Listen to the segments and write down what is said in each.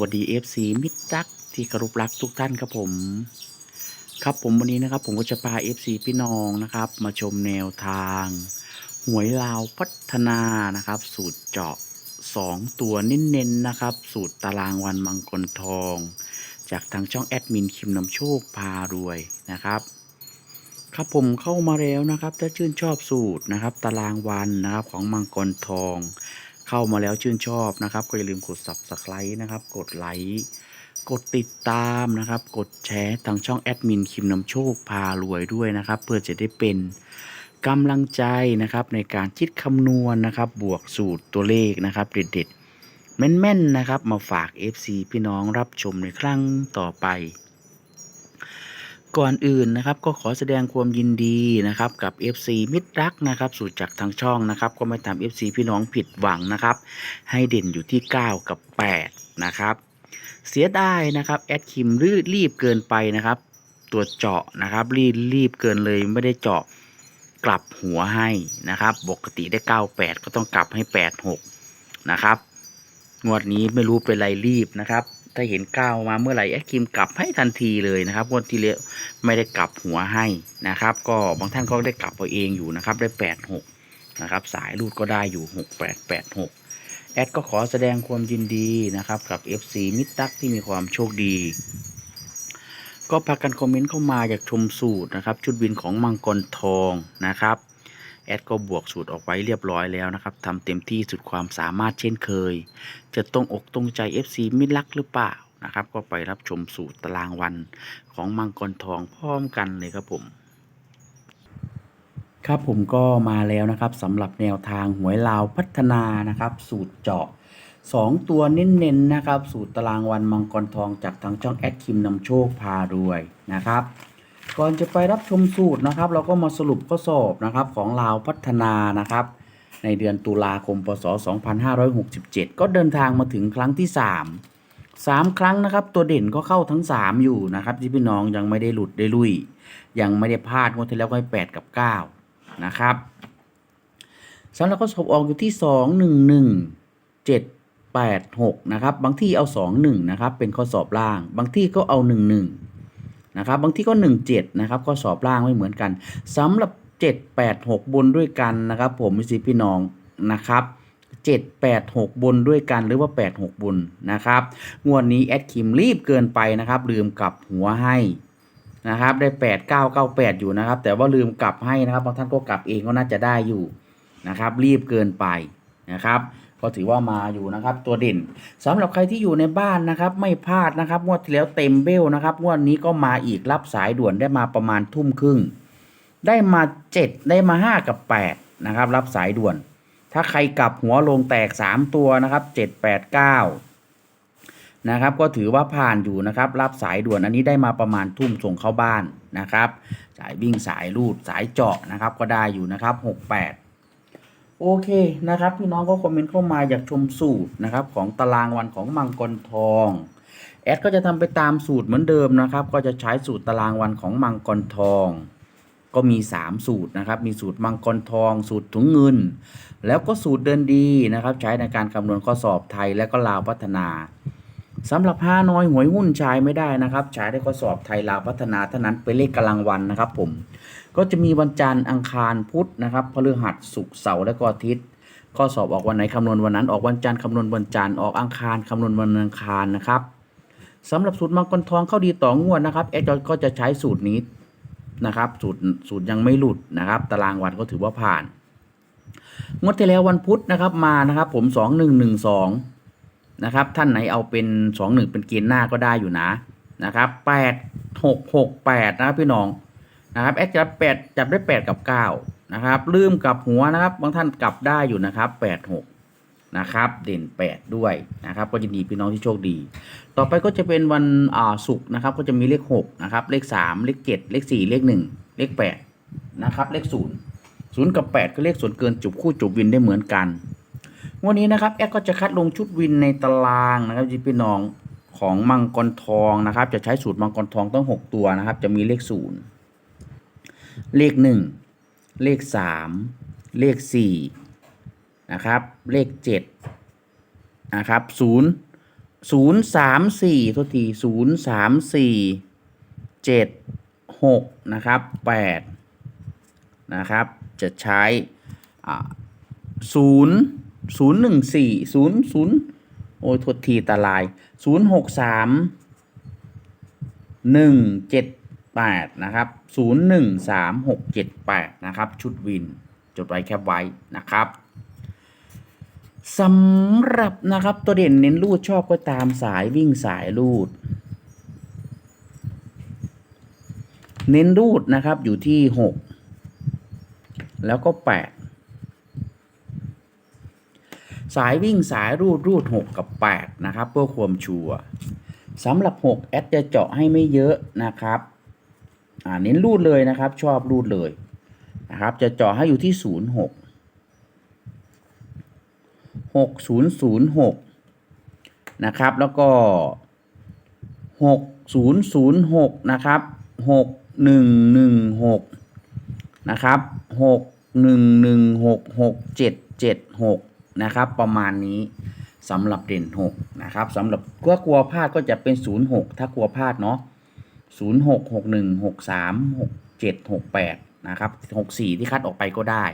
วัสดี FC มิตรรักที่เคารพรักทุกท่านครับผม ครับผมวันนี้นะครับผมก็จะพา FC พี่น้องนะครับ มาชมแนวทาง หวยลาวพัฒนานะครับ สูตรเจาะ 2 ตัวเน้นๆนะครับ สูตรตารางวันมังกรทอง จากทางช่องแอดมินคิมนำโชคพารวยนะครับครับผมเข้ามาแล้วนะครับ ถ้าชื่นชอบสูตรนะครับ ตารางวันนะครับของมังกรทอง เข้ามาแล้วชื่นชอบนะครับ ก็อย่าลืมกด subscribe นะครับ กดไลค์กดติดตามนะครับ กดแชร์ทางช่องแอดมินคิมนำโชคพารวยด้วยนะครับ เพื่อจะได้เป็นกำลังใจนะครับในการคิดคำนวณนะครับ บวกสูตรตัวเลขนะครับ เด็ดๆแม่นๆนะครับ มาฝาก FC พี่น้องรับชมในครั้งต่อไป ก่อนอื่นนะครับก็ขอแสดงความยินดีนะครับกับ FC มิตรรักนะครับสูตรจากทางช่องนะครับ ก็ไม่ทำ FC พี่น้องผิดหวังนะครับ ให้เด่นอยู่ที่ 9 กับ 8 นะครับ เสียดายนะครับแอดคิมรีบรีบเกินไปนะครับ ตัวเจาะนะครับรีบรีบเกินเลยไม่ได้เจาะกลับหัวให้นะครับปกติได้ 98 ก็ต้องกลับให้ 86 นะครับงวดนี้ไม่รู้เป็นไรรีบนะครับ ถ้าเห็นก้าวมาเมื่อไหร่แอดคิมกลับให้ทันทีเลยนะครับงวดที่แล้วไม่ได้กลับหัวให้นะครับ ก็บางท่านก็ได้กลับเอาเองอยู่นะครับ ได้แปดหกนะครับสายรูดก็ได้อยู่หกแปดแปดหกแอดก็ขอแสดงความยินดีนะครับ กับ FC มิตรตักที่มีความโชคดี ก็พากันคอมเมนต์เข้ามาอยากชมสูตรนะครับ ชุดบินของมังกรทองนะครับ แอดก็บวกสูตรออกไว้เรียบร้อยแล้วนะครับทำเต็มที่สุดความสามารถเช่นเคย จะตรงอกตรงใจ FC มิลักหรือเปล่านะครับ ก็ไปรับชมสูตรตารางวันของมังกรทองพร้อมกันเลยครับผม ครับผมก็มาแล้วนะครับสำหรับแนวทางหวยลาวพัฒนานะครับ สูตรเจาะ2ตัวเน้นๆนะครับ สูตรตารางวันมังกรทองจากทางช่องแอดคิมนำโชคพารวยนะครับ ก่อนจะไปรับชมสูตรนะครับ เราก็มาสรุปข้อสอบนะครับของลาวพัฒนานะครับ ในเดือนตุลาคมพศ 2567 ก็เดินทางมาถึงครั้งที่ 3 3 ครั้งนะครับ ตัวเด่นก็เข้าทั้ง 3 อยู่นะครับ ที่พี่น้องยังไม่ได้หลุดได้ลุย ยังไม่ได้พลาดงวดที่แล้วก็ให้8กับ 9 นะครับสำหรับข้อสอบออกอยู่ที่ 2 1 1 7 8 6 นะครับ บางที่เอา 2 1 นะครับ เป็นข้อสอบล่าง บางที่ก็เอา 1 1 นะครับบางที่ก็ 1 7 นะครับข้อสอบล่างไม่เหมือนกันสำหรับ 7 8 6 บนด้วยกันนะครับ ผมมิสิพี่น้องนะครับ7 8 6 บนด้วยกันหรือว่า 8 6 บนนะครับงวดนี้แอดคิมรีบเกินไปนะครับ ลืมกลับหัวให้นะครับ ได้ 8 9 9 8 อยู่นะครับ แต่ว่าลืมกลับให้นะครับบางท่านก็กลับเองก็น่าจะได้อยู่นะครับ รีบเกินไปนะครับ ก็ถือว่ามาอยู่นะครับตัวเด่นสำหรับใครที่อยู่ในบ้านนะครับไม่พลาดนะครับงวดที่แล้วเต็มเบลนะครับงวดนี้ก็มาอีกรับสายด่วนได้มาประมาณทุ่มครึ่ง ได้มา 7 ได้มา 5 กับ8นะครับรับสายด่วน ถ้าใครกลับหัวลงแตก 3 ตัวนะครับ7 8 9นะครับก็ถือว่าผ่านอยู่นะครับ รับสายด่วนอันนี้ได้มาประมาณทุ่มส่งเข้าบ้านนะครับ สายวิ่งสายรูดสายเจาะนะครับก็ได้อยู่นะครับ 68 โอเคนะครับพี่น้องก็คอมเมนต์เข้ามาอยากชมสูตรนะครับของตารางวันของมังกรทอง แอดก็จะทำไปตามสูตรเหมือนเดิมนะครับ ก็จะใช้สูตรตารางวันของมังกรทอง ก็มี 3 สูตรนะครับ มีสูตรมังกรทอง สูตรถุงเงิน แล้วก็สูตรเดินดีนะครับ ใช้ในการคำนวณข้อสอบไทยและก็ลาวพัฒนา สำหรับห้าน้อยหวยหุ้นใช้ไม่ได้นะครับใช้ได้ข้อสอบไทยลาวพัฒนาเท่านั้นเป็นเลขกำลังวันนะครับผมก็จะมีวันจันทร์อังคารพุธนะครับพฤหัสศุกร์เสาร์และก็อาทิตย์ข้อสอบออกวันไหนคำนวณวันนั้นออกวันจันทร์คำนวณวันจันทร์ออกอังคารคำนวณวันอังคารนะครับสำหรับสูตรมังกรทองเข้าดีต่องวดนะครับแอดก็จะใช้สูตรนี้นะครับสูตรสูตรยังไม่หลุดนะครับ ตารางวันก็ถือว่าผ่าน งวดที่แล้ววันพุธนะครับมานะครับ ผมสองหนึ่งหนึ่งสอง นะครับ ท่านไหนเอาเป็นสองหนึ่งเป็นเกณฑ์หน้าก็ได้อยู่นะนะครับแปดหกหกแปดนะครับพี่น้องนะครับแอดจับแปดจับได้แปดกับเก้านะครับ ลืมกลับหัวนะครับบางท่านกลับได้อยู่นะครับแปดหกนะครับ เด่น 8 ด้วยนะครับ ก็ยินดีพี่น้องที่โชคดี ต่อไปก็จะเป็นวันอ่าศุกร์นะครับ ก็จะมีเลข 6 นะครับ เลข 3 เลข 7 เลข 4 เลข 1 เลข 8 นะครับ เลข 0 0 กับ 8 ก็เลขส่วนเกินจุบคู่จุบวินได้เหมือนกัน วันนี้นะครับแอดก็จะคัดลงชุดวินในตารางนะครับพี่น้องของมังกรทองนะครับ จะใช้สูตรมังกรทองต้อง 6 ตัวนะครับ จะมีเลข0เลข 1 เลข 3 เลข4นะครับเลข7นะครับ0 0 3 4ทุกที0 3 4 7 6นะครับ8นะครับจะใช้อ่า0 ศูนย์หนึ่งสี่ศูนย์ศูนย์โอ้ยโทษทีตาลายศูนย์หกสามหนึ่งเจ็ดแปดนะครับศูนย์หนึ่งสามหกเจ็ดแปดนะครับ ชุดวิน จดไว้แคปไว้นะครับสำหรับนะครับตัวเด่นเน้นรูดชอบก็ตามสายวิ่งสายรูด เน้นรูดนะครับอยู่ที่หกแล้วก็แปด สายวิ่งสายรูดรูด 6 กับ 8 นะครับ เพื่อความชัวร์สำหรับ 6 แอดจะเจาะให้ไม่เยอะนะครับอ่าเน้นรูดเลยนะครับ ชอบรูดเลยนะครับ จะเจาะให้อยู่ที่ 0 6 6 0 0 6 นะครับ แล้วก็ 6 0 0 6 นะครับ 6 1 1 6 นะครับ 6 1 1 6 6 7 7 6 นะครับ ประมาณนี้สำหรับเด่น6นะครับสำหรับก็กลัวพลาดก็จะเป็น 0 6 ถ้ากลัวพลาดเนาะ0 6 6 1 6 3 6 7 6 8นะครับ6 4 ที่คัดออกไปก็ได้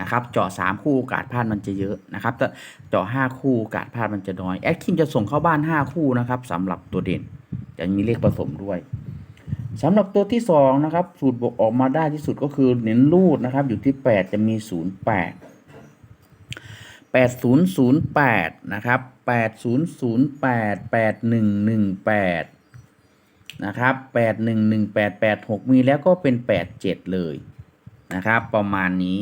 นะครับเจาะ3คู่โอกาสพลาดมันจะเยอะนะครับแต่เจาะ5คู่โอกาสพลาดมันจะน้อยแอดคิมจะส่งเข้าบ้าน 5 คู่นะครับสำหรับตัวเด่นจะมีเลขผสมด้วยสำหรับตัวที่2นะครับสูตรบวกออกมาได้ที่สุดก็คือเน้นรูดนะครับอยู่ที่ 8 จะมี 0 8 8008 นะครับ 8008 8118 นะครับ 811886 มีแล้วก็เป็น 87 เลยนะครับ ประมาณนี้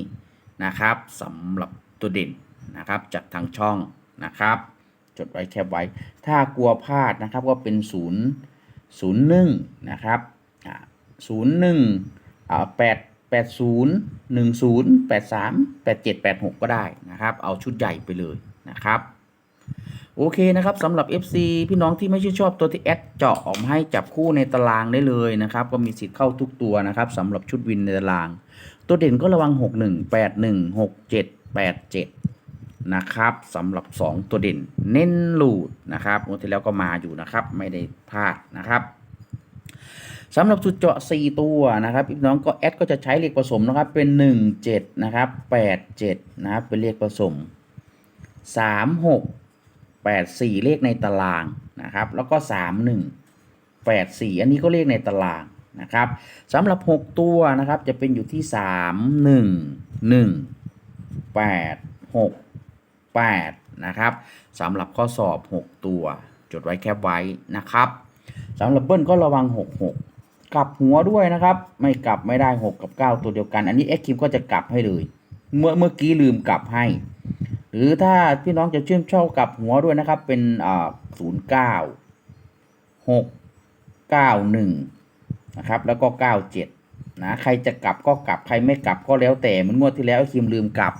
นะครับสำหรับตัวเด่นนะครับจากทางช่องนะครับ จดไว้แคบไว้ ถ้ากลัวพลาดนะครับก็เป็น0 01 นะครับอ่า01อ่า8 80 10 83 87 86 ก็ได้นะครับ เอาชุดใหญ่ไปเลยนะครับ โอเคนะครับสำหรับ FC พี่น้องที่ไม่ชื่นชอบตัวที่แอดเจาะออกมาให้จับคู่ในตารางได้เลยนะครับ ก็มีสิทธิ์เข้าทุกตัวนะครับสำหรับชุดวินในตาราง ตัวเด่นก็ระวัง 61 81 67 87นะครับสำหรับ 2 ตัวเด่น เน้นลูดนะครับงวดที่แล้วก็มาอยู่นะครับ ไม่ได้พลาดนะครับ สำหรับสุดเจาะ 4 ตัวนะครับพี่น้องก็แอดก็จะใช้เลขผสมนะครับเป็น 1 7นะครับ8 7นะครับเป็นเลขผสม 3 6 8 4 เลขในตารางนะครับแล้วก็ 3 1 8 4 อันนี้ก็เลขในตารางนะครับสำหรับ 6 ตัวนะครับจะเป็นอยู่ที่ 3 1 1 8 6 8นะครับสำหรับข้อสอบ 6 ตัว จดไว้แคปไว้นะครับสำหรับเบิ้ลก็ระวัง 6 6 กลับหัวด้วยนะครับ ไม่กลับไม่ได้ 6 กับ 9 ตัวเดียวกัน อันนี้เอ็กคิมก็จะกลับให้เลย เมื่อเมื่อกี้ลืมกลับให้ หรือถ้าพี่น้องจะเชื่นชอบกลับหัวด้วยนะครับ เป็นอ่าศูนย์เก้าหกเก้าหนึ่งนะครับ แล้วก็เก้าเจ็ดนะใครจะกลับก็กลับใครไม่กลับก็แล้วแต่มันงวดที่แล้วไอ้คิมลืมกลับ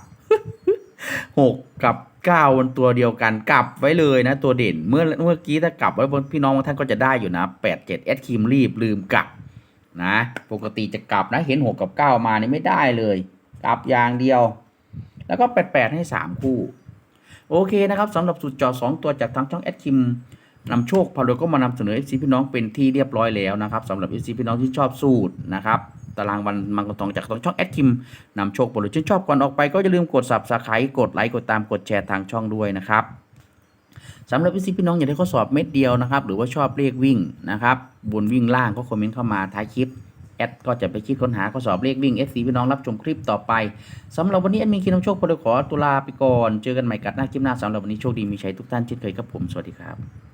หกกับเก้ามันตัวเดียวกันกลับไว้เลยนะ ตัวเด่นเมื่อเมื่อกี้ถ้ากลับไว้บนพี่น้องบางท่านก็จะได้อยู่นะแปดเจ็ดเอสคิมรีบลืมกลับ นะ ปกติจะกลับนะ เห็นหกกับเก้ามานี่ไม่ได้เลย กลับอย่างเดียว แล้วก็แปดแปดให้สามคู่ โอเคนะครับสำหรับสุดจอสองตัวจากทางช่องแอดคิมนำโชคพาโดก็มานำเสนอ FC พี่น้องเป็นที่เรียบร้อยแล้วนะครับสำหรับ FC พี่น้องที่ชอบสูตรนะครับตารางวันมังกรทองจากทางช่องแอดคิมนำโชคพาโดชื่นชอบก่อนออกไปก็อย่าลืมกด subscribe กดไลค์กดตามกดแชร์ทางช่องด้วยนะครับ สำหรับพี่ซิพี่น้องอยากได้ข้อสอบเม็ดเดียวนะครับ หรือว่าชอบเลขวิ่งนะครับ บนวิ่งล่างก็คอมเมนต์เข้ามาท้ายคลิปแอดก็จะไปคิดค้นหาข้อสอบเลขวิ่ง FC พี่น้องรับชมคลิปต่อไปสำหรับวันนี้แอดมินคิดน้ำโชคพลขอตุลาไปก่อน เจอกันใหม่กัดหน้าคลิปหน้าสำหรับวันนี้โชคดีมีชัยทุกท่านเช่นเคยครับผมสวัสดีครับ